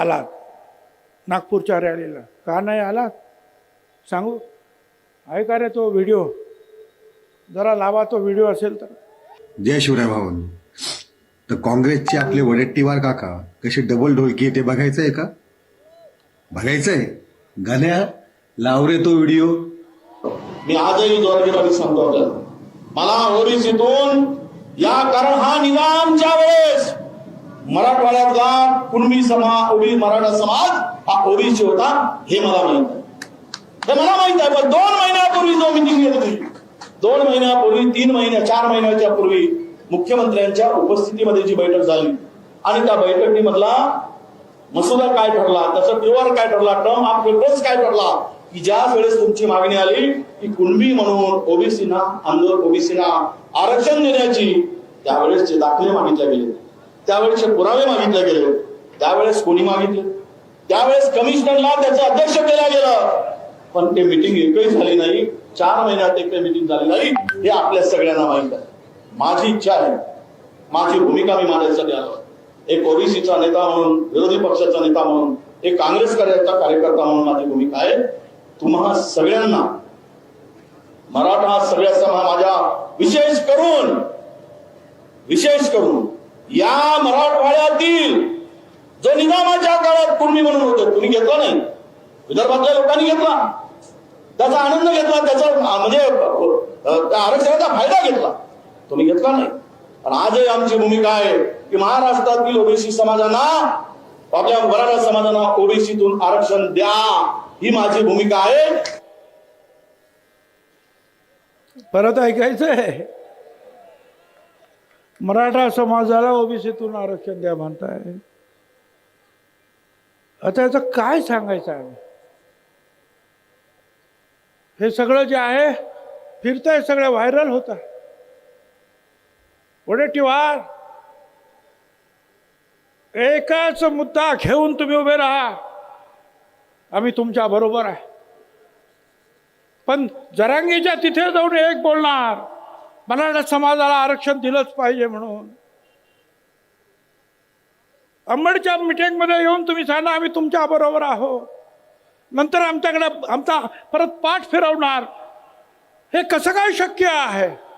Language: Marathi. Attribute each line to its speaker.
Speaker 1: आलात? नागपूरच्या रॅलीला. का नाही आलात? सांगू? आहे का रे तो व्हिडिओ. जरा लावा तो व्हिडिओ असेल तर.
Speaker 2: जय शिवराय भावन तर काँग्रेसचे आपले वडेट्टीवार काका कसे डबल ढोलकी आहे ते बघायचंय का? बघायचंय. गाण्या लाव रे तो व्हिडिओ.
Speaker 3: मी आजही द्वारकेला सांगतो आपल्याला. मला ओबीसीतून या कारण हा निजामच्या वेळेस मराठवाड्यातला कुणबी समाज ओबी मराठा समाज हा ओबीसी होता हे मला माहीत आहे. हे मला माहीत आहे पण दोन महिन्यापूर्वी जो मिटिंग घेत होती दोन महिन्यापूर्वी तीन महिन्या चार महिन्याच्या पूर्वी मुख्यमंत्र्यांच्या उपस्थितीमध्ये जी बैठक झाली आणि त्या बैठकीमधला मसुदा काय ठरला त्याचा प्युअर काय ठरला टर्म ऑफ रेफरन्स काय ठरला की ज्या वेळेस तुमची मागणी आली की कुणबी म्हणून ओबीसीना आंदोलन ओबीसीना आरक्षण देण्याची त्यावेळेसचे दाखले मागितले गेले. त्यावेळेचे पुरावे मागितले गेले. त्यावेळेस कोणी मागितले? त्यावेळेस कमिशनरला त्याचं अध्यक्ष केलं गेलं. पण ते मिटिंग एकही झाली नाही. चार महिन्यात एक मिटिंग झाली नाही. हे आपल्या सगळ्यांना माहीत आहे. माझी इच्छा आहे. माझी भूमिका मी मांडायसाठी आलो एक ओबीसीचा नेता म्हणून विरोधी पक्षाचा नेता म्हणून एक काँग्रेस कार्याचा कार्यकर्ता म्हणून माझी भूमिका आहे. तुम्हा सगळ्यांना मराठा सगळ्या समा माझ्या विशेष करून विशेष करून या मराठवाड्यातील जो निजामाच्या काळात कुणबी म्हणून होतो तुम्ही घेतला नाही. विदर्भातल्या लोकांनी घेतला. त्याचा आनंद घेतला त्याचा म्हणजे त्या आरक्षणाचा फायदा घेतला. तुम्ही घेतला नाही. पण आजही आमची भूमिका आहे की महाराष्ट्रातील ओबीसी समाजांना आपल्या मराठा समाजांना ओबीसीतून आरक्षण द्या. ही माझी भूमिका आहे.
Speaker 1: परत ऐकायचं आहे मराठा समाजाला ओबीसीतून आरक्षण द्या म्हणताय. आता याचं काय सांगायचं आहे? हे सगळं जे आहे फिरतंय सगळं व्हायरल होतं वडेट्टीवार एकाच मुद्दा घेऊन तुम्ही उभे राहा. आम्ही तुमच्या बरोबर आहे. पण जरांगीच्या तिथे जाऊन एक बोलणार. मराठा समाजाला आरक्षण दिलंच पाहिजे म्हणून. अंबडच्या मिटिंगमध्ये येऊन तुम्ही सांगा आम्ही तुमच्या बरोबर आहोत. नंतर आमच्याकडे आमचा परत पाठ फिरवणार. हे कसं काय शक्य आहे?